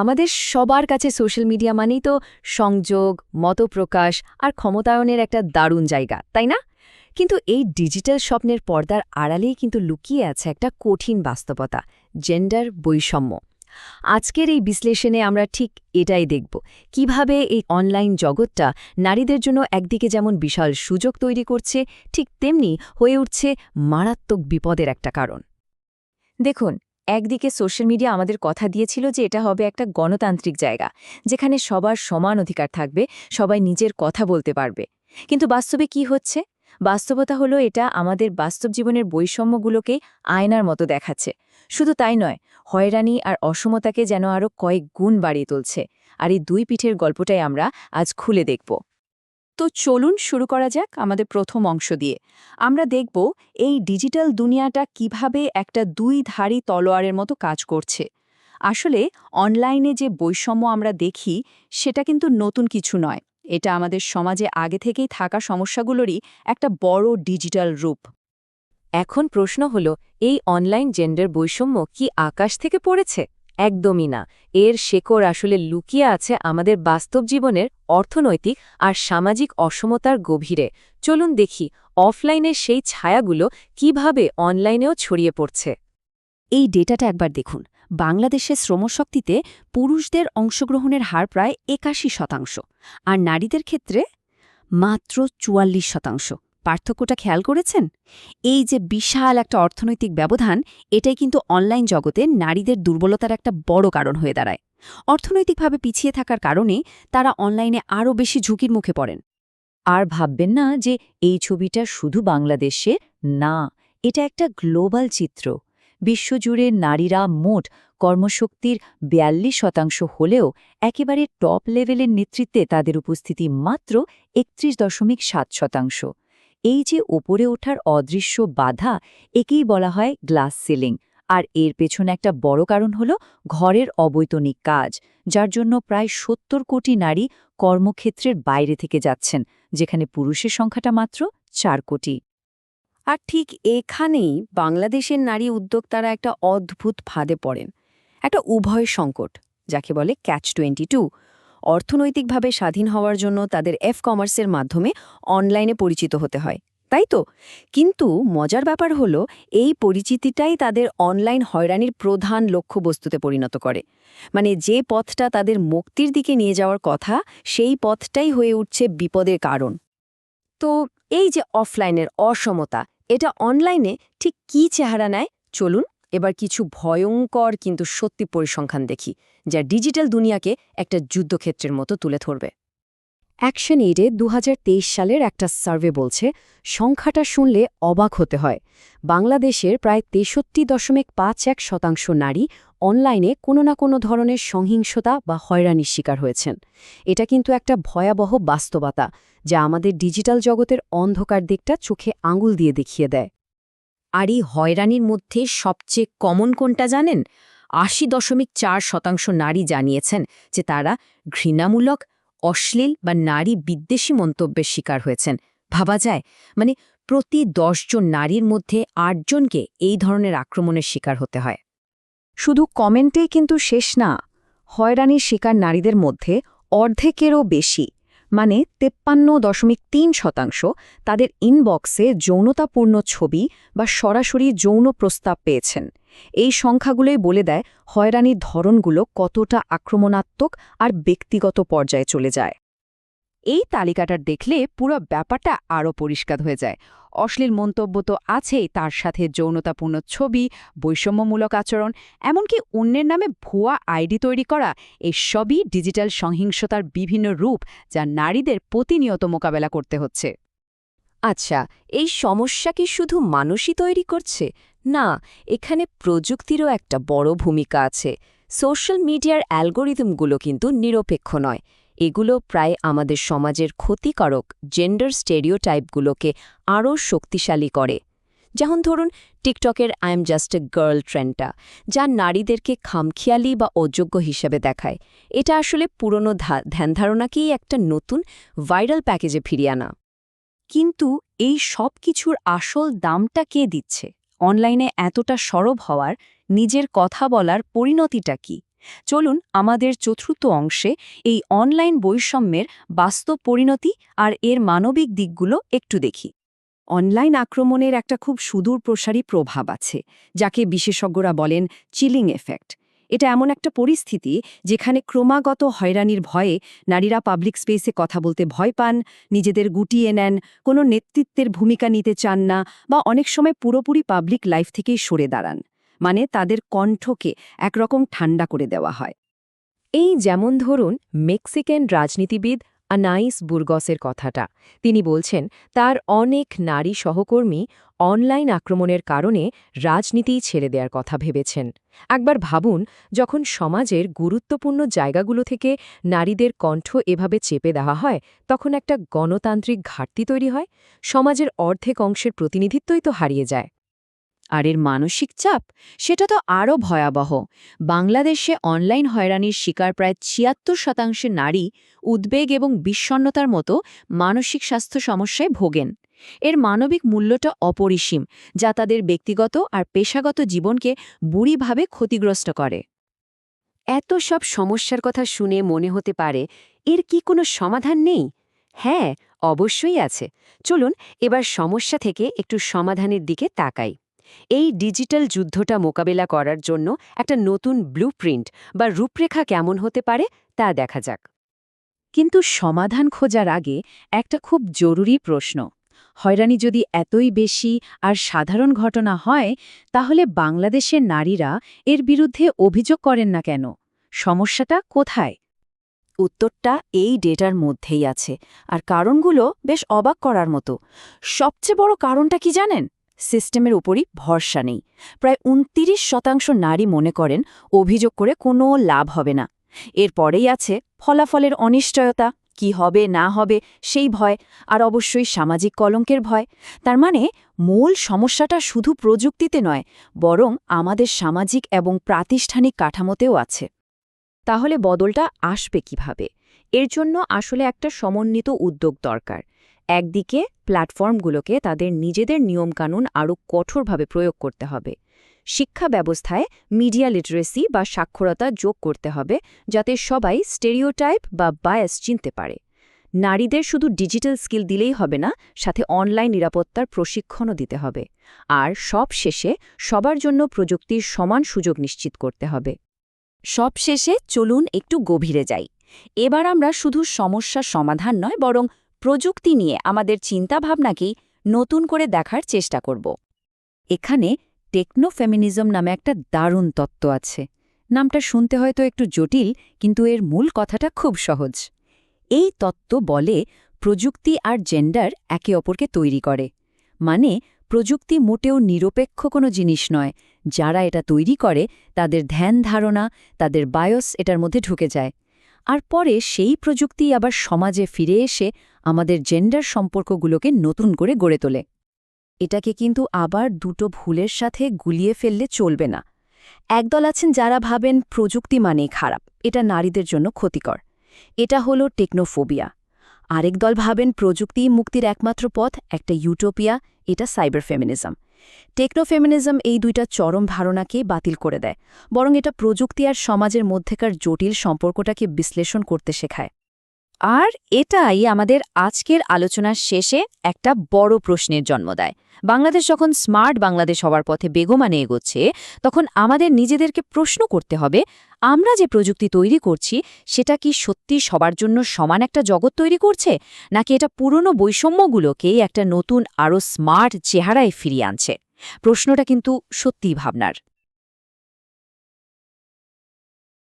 আমাদের সবার কাছে সোশ্যাল মিডিয়া মানেই তো সংযোগ, মতপ্রকাশ আর ক্ষমতায়নের একটা দারুণ জায়গা, তাই না? কিন্তু এই ডিজিটাল স্বপ্নের পর্দার আড়ালেই কিন্তু লুকিয়ে আছে একটা কঠিন বাস্তবতা, জেন্ডার বৈষম্য। আজকের এই বিশ্লেষণে আমরা ঠিক এটাই দেখব, কীভাবে এই অনলাইন জগৎটা নারীদের জন্য একদিকে যেমন বিশাল সুযোগ তৈরি করছে, ঠিক তেমনি হয়ে উঠছে মারাত্মক বিপদের একটা কারণ। দেখুন একদিকে সোশ্যাল মিডিয়া আমাদের কথা দিয়েছিল যে এটা হবে একটা গণতান্ত্রিক জায়গা, যেখানে সবার সমান অধিকার থাকবে, সবাই নিজের কথা বলতে পারবে। কিন্তু বাস্তবে কি হচ্ছে? বাস্তবতা হলো এটা আমাদের বাস্তব জীবনের বৈষম্যগুলোকে আয়নার মতো দেখাচ্ছে। শুধু তাই নয়, হয়রানি আর অসমতাকে যেন আরও কয়েক গুণ বাড়িয়ে তুলছে। আর এই দুই পিঠের গল্পটাই আমরা আজ খুলে দেখব। তো চলুন শুরু করা যাক আমাদের প্রথম অংশ দিয়ে। আমরা দেখব এই ডিজিটাল দুনিয়াটা কীভাবে একটা দুই ধারী তলোয়ারের মতো কাজ করছে। আসলে অনলাইনে যে বৈষম্য আমরা দেখি, সেটা কিন্তু নতুন কিছু নয়। এটা আমাদের সমাজে আগে থেকেই থাকা সমস্যাগুলোরই একটা বড় ডিজিটাল রূপ। এখন প্রশ্ন হল, এই অনলাইন জেন্ডার বৈষম্য কি আকাশ থেকে পড়েছে? একদমই না। এর শেকড় আসলে লুকিয়ে আছে আমাদের বাস্তব জীবনের অর্থনৈতিক আর সামাজিক অসমতার গভীরে। চলুন দেখি অফলাইনের সেই ছায়াগুলো কীভাবে অনলাইনেও ছড়িয়ে পড়ছে। এই ডেটাটা একবার দেখুন। বাংলাদেশের শ্রমশক্তিতে পুরুষদের অংশগ্রহণের হার প্রায় একাশি শতাংশ আর নারীদের ক্ষেত্রে মাত্র চুয়াল্লিশ শতাংশ। পার্থক্যটা খেয়াল করেছেন? এই যে বিশাল একটা অর্থনৈতিক ব্যবধান, এটাই কিন্তু অনলাইন জগতে নারীদের দুর্বলতার একটা বড় কারণ হয়ে দাঁড়ায়। অর্থনৈতিকভাবে পিছিয়ে থাকার কারণে তারা অনলাইনে আরও বেশি ঝুঁকির মুখে পড়েন। আর ভাববেন না যে এই ছবিটা শুধু বাংলাদেশে, না, এটা একটা গ্লোবাল চিত্র। বিশ্বজুড়ে নারীরা মোট কর্মশক্তির বিয়াল্লিশ শতাংশ হলেও একেবারে টপ লেভেলের নেতৃত্বে তাদের উপস্থিতি মাত্র একত্রিশ দশমিক সাত শতাংশ। এই যে ওপরে ওঠার অদৃশ্য বাধা, একেই বলা হয় গ্লাস সিলিং আর এর পেছনে একটা বড় কারণ হল ঘরের অবৈতনিক কাজ, যার জন্য প্রায় সত্তর কোটি নারী কর্মক্ষেত্রের বাইরে থেকে যাচ্ছেন, যেখানে পুরুষের সংখ্যাটা মাত্র চার কোটি। আর ঠিক এখানেই বাংলাদেশের নারী উদ্যোক্তারা একটা অদ্ভুত ফাঁদে পড়েন। একটা উভয় সংকট, যাকে বলে ক্যাচ টোয়েন্টি টু অর্থনৈতিকভাবে স্বাধীন হওয়ার জন্য তাদের এফ কমার্সের মাধ্যমে অনলাইনে পরিচিত হতে হয়, তাই তো? কিন্তু মজার ব্যাপার হলো, এই পরিচিতিটাই তাদের অনলাইন হয়রানির প্রধান লক্ষ্যবস্তুতে পরিণত করে। মানে যে পথটা তাদের মুক্তির দিকে নিয়ে যাওয়ার কথা, সেই পথটাই হয়ে উঠছে বিপদের কারণ। তো এই যে অফলাইনের অসমতা, এটা অনলাইনে ঠিক কি চেহারা নেয়? চলুন এবার কিছু ভয়ঙ্কর কিন্তু সত্যি পরিসংখ্যান দেখি, যা ডিজিটাল দুনিয়াকে একটা যুদ্ধক্ষেত্রের মতো তুলে ধরবে। অ্যাকশন এইডে দু সালের একটা সার্ভে বলছে, সংখ্যাটা শুনলে অবাক হতে হয়। বাংলাদেশের প্রায় তেষট্টি দশমিক পাঁচ এক শতাংশ নারী অনলাইনে কোনো না কোনো ধরনের সহিংসতা বা হয়রানির শিকার হয়েছেন। এটা কিন্তু একটা ভয়াবহ বাস্তবতা, যা আমাদের ডিজিটাল জগতের অন্ধকার দিকটা চোখে আঙুল দিয়ে দেখিয়ে দেয়। আর এই হয়রানির মধ্যে সবচেয়ে কমন কোনটা জানেন? আশি দশমিক চার শতাংশ নারী জানিয়েছেন যে তারা ঘৃণামূলক, অশ্লীল বা নারী বিদ্বেষী মন্তব্যের শিকার হয়েছেন। ভাবা যায় মানে প্রতি দশজন নারীর মধ্যে আটজনকে এই ধরনের আক্রমণের শিকার হতে হয়। শুধু কমেন্টেই কিন্তু শেষ না, হয়রানির শিকার নারীদের মধ্যে অর্ধেকেরও বেশি। মানে তেপ্পান্ন দশমিক তিন শতাংশ, তাদের ইনবক্সে যৌনতাপূর্ণ ছবি বা সরাসরি যৌন প্রস্তাব পেয়েছেন। এই সংখ্যাগুলোই বলে দেয় হয়রানির ধরনগুলো কতটা আক্রমণাত্মক আর ব্যক্তিগত পর্যায়ে চলে যায়। এই তালিকাটা দেখলে পুরো ব্যাপারটা আরও পরিষ্কার হয়ে যায়। অশ্লীল মন্তব্য তো আছেই, তার সাথে যৌনতাপূর্ণ ছবি, বৈষম্যমূলক আচরণ, এমনকি অন্যের নামে ভুয়া আইডি তৈরি করা, এসবই ডিজিটাল সহিংসতার বিভিন্ন রূপ যা নারীদের প্রতিনিয়ত মোকাবেলা করতে হচ্ছে। আচ্ছা এই সমস্যা কি শুধু মানুষই তৈরি করছে? না, এখানে প্রযুক্তিরও একটা বড় ভূমিকা আছে। সোশ্যাল মিডিয়ার অ্যালগোরিদমগুলো কিন্তু নিরপেক্ষ নয়। এগুলো প্রায় আমাদের সমাজের ক্ষতিকারক জেন্ডার স্টেরিওটাইপগুলোকে আরও শক্তিশালী করে। যেমন ধরুন, টিকটকের I am just a girl ট্রেন্ডটা যা নারীদেরকে খামখিয়ালি বা অযোগ্য হিসেবে দেখায়। এটা আসলে পুরনো ধ্যানধারণাকেই একটা নতুন ভাইরাল প্যাকেজে ফিরিয়ে আনা। কিন্তু এই সব কিছুর আসল দামটা কে দিচ্ছে? অনলাইনে এতটা সরব হওয়ার, নিজের কথা বলার পরিণতিটা কি? চলুন আমাদের চতুর্থ অংশে এই অনলাইন বৈষম্যের বাস্তব পরিণতি আর এর মানবিক দিকগুলো একটু দেখি। অনলাইন আক্রমণের একটা খুব সুদূর প্রসারী প্রভাব আছে, যাকে বিশেষজ্ঞরা বলেন চিলিং এফেক্ট এটা এমন একটা পরিস্থিতি যেখানে ক্রমাগত হয়রানির ভয়ে নারীরা পাবলিক স্পেসে কথা বলতে ভয় পান, নিজেদের গুটিয়ে নেন, কোনো নেতৃত্বের ভূমিকা নিতে চান না বা অনেক সময় পুরোপুরি পাবলিক লাইফ থেকেই সরে দাঁড়ান। মানে তাদের কণ্ঠকে একরকম ঠান্ডা করে দেওয়া হয়। এই যেমন ধরুন মেক্সিকান রাজনীতিবিদ আনাইস বুরগসের কথাটা। তিনি বলছেন, তার অনেক নারী সহকর্মী অনলাইন আক্রমণের কারণে রাজনীতিই ছেড়ে দেওয়ার কথা ভেবেছেন। একবার ভাবুন, যখন সমাজের গুরুত্বপূর্ণ জায়গাগুলো থেকে নারীদের কণ্ঠ এভাবে চেপে দেওয়া হয়, তখন একটা গণতান্ত্রিক ঘাটতি তৈরি হয়। সমাজের অর্ধেক অংশের প্রতিনিধিত্বই তো হারিয়ে যায়। আর এর মানসিক চাপ, সেটা তো আরও ভয়াবহ। বাংলাদেশে অনলাইন হয়রানির শিকার প্রায় ছিয়াত্তর শতাংশের নারী উদ্বেগ এবং বিষণ্নতার মতো মানসিক স্বাস্থ্য সমস্যায় ভোগেন। এর মানবিক মূল্যটা অপরিসীম, যা তাদের ব্যক্তিগত আর পেশাগত জীবনকে বুড়িভাবে ক্ষতিগ্রস্ত করে। এত সব সমস্যার কথা শুনে মনে হতে পারে, এর কি কোনো সমাধান নেই? হ্যাঁ অবশ্যই আছে। চলুন এবার সমস্যা থেকে একটু সমাধানের দিকে তাকাই। এই ডিজিটাল যুদ্ধটা মোকাবেলা করার জন্য একটা নতুন ব্লুপ্রিন্ট বা রূপরেখা কেমন হতে পারে তা দেখা যাক। কিন্তু সমাধান খোঁজার আগে একটা খুব জরুরি প্রশ্ন। হয়রানি যদি এতই বেশি আর সাধারণ ঘটনা হয়, তাহলে বাংলাদেশের নারীরা এর বিরুদ্ধে অভিযোগ করেন না কেন? সমস্যাটা কোথায়? উত্তরটা এই ডেটার মধ্যেই আছে, আর কারণগুলো বেশ অবাক করার মতো। সবচেয়ে বড় কারণটা কি জানেন? সিস্টেমের উপরই ভরসা নেই। প্রায় উনতিরিশ শতাংশ নারী মনে করেন, অভিযোগ করে কোনো লাভ হবে না। এরপরেই আছে ফলাফলের অনিশ্চয়তা, কি হবে, না হবে, সেই ভয়, আর অবশ্যই সামাজিক কলঙ্কের ভয়। তার মানে মূল সমস্যাটা শুধু প্রযুক্তিতে নয়, বরং আমাদের সামাজিক এবং প্রাতিষ্ঠানিক কাঠামোতেও আছে। তাহলে বদলটা আসবে কীভাবে? এর জন্য আসলে একটা সমন্বিত উদ্যোগ দরকার। একদিকে প্ল্যাটফর্মগুলোকে তাদের নিজেদের নিয়মকানুন আরও কঠোরভাবে প্রয়োগ করতে হবে। শিক্ষা ব্যবস্থায় মিডিয়া লিটারেসি বা সাক্ষরতা যোগ করতে হবে, যাতে সবাই স্টেরিওটাইপ বা বায়াস চিনতে পারে। নারীদের শুধু ডিজিটাল স্কিল দিলেই হবে না, সাথে অনলাইন নিরাপত্তার প্রশিক্ষণও দিতে হবে। আর সব শেষে সবার জন্য প্রযুক্তির সমান সুযোগ নিশ্চিত করতে হবে। সবশেষে চলুন একটু গভীরে যাই। এবার আমরা শুধু সমস্যার সমাধান নয়, বরং প্রযুক্তি নিয়ে আমাদের চিন্তাভাবনাকেই নতুন করে দেখার চেষ্টা করব। এখানে টেকনোফেমিনিজম নামে একটা দারুণ তত্ত্ব আছে। নামটা শুনতে হয়তো একটু জটিল, কিন্তু এর মূল কথাটা খুব সহজ। এই তত্ত্ব বলে প্রযুক্তি আর জেন্ডার একে অপরকে তৈরি করে। মানে প্রযুক্তি মোটেও নিরপেক্ষ কোনো জিনিস নয়। যারা এটা তৈরি করে, তাদের ধ্যান ধারণা, তাদের বায়স এটার মধ্যে ঢুকে যায়। আর পরে সেই প্রযুক্তি আবার সমাজে ফিরে এসে আমাদের জেন্ডার সম্পর্কগুলোকে নতুন করে গড়ে তোলে। এটাকে কিন্তু আবার দুটো ভুলের সাথে গুলিয়ে ফেললে চলবে না। একদল আছেন যারা ভাবেন প্রযুক্তি মানেই খারাপ, এটা নারীদের জন্য ক্ষতিকর। এটা হলো টেকনোফোবিয়া। আরেক দল ভাবেন প্রযুক্তি মুক্তির একমাত্র পথ একটা ইউটোপিয়া, এটা সাইবার ফেমিনিজম টেকনোফেমিনিজম এই দুইটা চরম ধারণাকে বাতিল করে দেয়, বরং এটা প্রযুক্তি আর সমাজের মধ্যেকার জটিল সম্পর্কটাকে বিশ্লেষণ করতে শেখায়। আর এটাই আমাদের আজকের আলোচনার শেষে একটা বড় প্রশ্নের জন্ম দেয়। বাংলাদেশ যখন স্মার্ট বাংলাদেশ হওয়ার পথে বেগমানে এগোচ্ছে, তখন আমাদের নিজেদেরকে প্রশ্ন করতে হবে, আমরা যে প্রযুক্তি তৈরি করছি, সেটা কি সত্যি সবার জন্য সমান একটা জগৎ তৈরি করছে? নাকি এটা পুরনো বৈষম্যগুলোকেই একটা নতুন আরও স্মার্ট চেহারায় ফিরিয়ে আনছে? প্রশ্নটা কিন্তু সত্যিই ভাবনার।